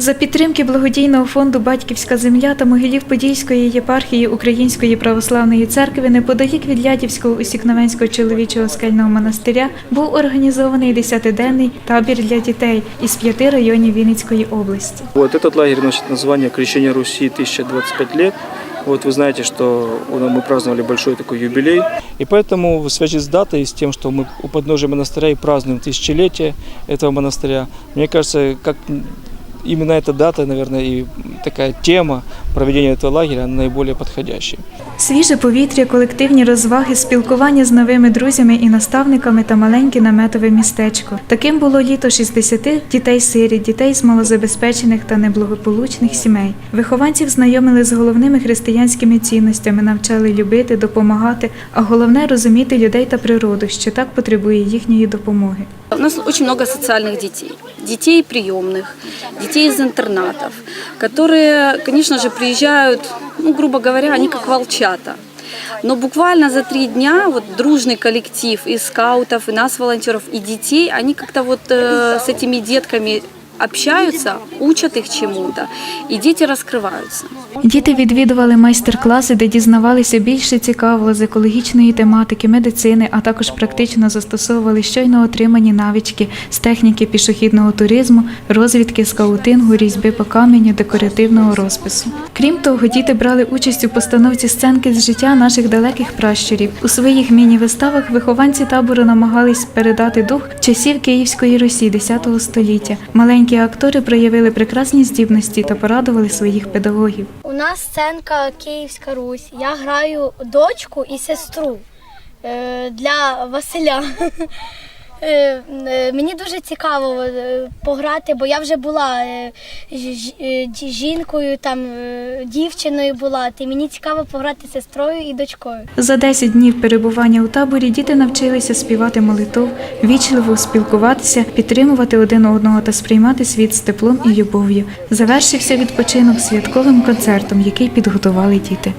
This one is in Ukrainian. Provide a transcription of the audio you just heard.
За підтримки благодійного фонду Батьківська земля та Могилів Подільської єпархії Української православної церкви неподалік від Лядівського Усікновенського чоловічого скельного монастиря був організований десятиденний табір для дітей із п'яти районів Вінницької області. Вот этот лагерь носит название «Крещение Руси 1025 лет». Вот вы знаете, что мы праздновали большой такой юбилей. И поэтому в связи с датой, с тем, что мы у подножия монастыря и празднуем тысячелетие этого монастыря, мне кажется, как именно эта дата, наверное, и такая тема проведения этого лагеря наиболее подходящая. Свіже повітря, колективні розваги, спілкування з новими друзями і наставниками та маленьке наметове містечко. Таким було літо 60 дітей-сиріт, дітей з малозабезпечених та неблагополучних сімей. Вихованців знайомили з головними християнськими цінностями, навчали любити, допомагати, а головне розуміти людей та природу, що так потребує їхньої допомоги. У нас очень много социальных детей. Детей приемных, детей из интернатов, которые, конечно же, приезжают, ну, грубо говоря, они как волчата. Но буквально за три дня вот дружный коллектив и скаутов, и нас, волонтеров, и детей, они как-то вот э, с этими детками общаются, учат их чему-то, и дети раскрываются. Діти відвідували майстер-класи, де дізнавалися більше цікавого з екологічної тематики, медицини, а також практично застосовували щойно отримані навички з техніки пішохідного туризму, розвідки, скаутингу, різьби по каменю, декоративного розпису. Крім того, діти брали участь у постановці сценки з життя наших далеких пращурів. У своїх міні-виставах вихованці табору намагались передати дух часів Київської Русі X століття. Маленькі актори проявили прекрасні здібності та порадували своїх педагогів. У нас сценка Київська Русь. Я граю дочку і сестру е, для Василя. Е, е, Мені дуже цікаво е, пограти, бо я вже була жінкою, там дівчиною була. Ти мені цікаво пограти з сестрою і дочкою. За 10 днів перебування у таборі діти навчилися співати молитов, вічливо спілкуватися, підтримувати один одного та сприймати світ з теплом і любов'ю. Завершився відпочинок святковим концертом, який підготували діти.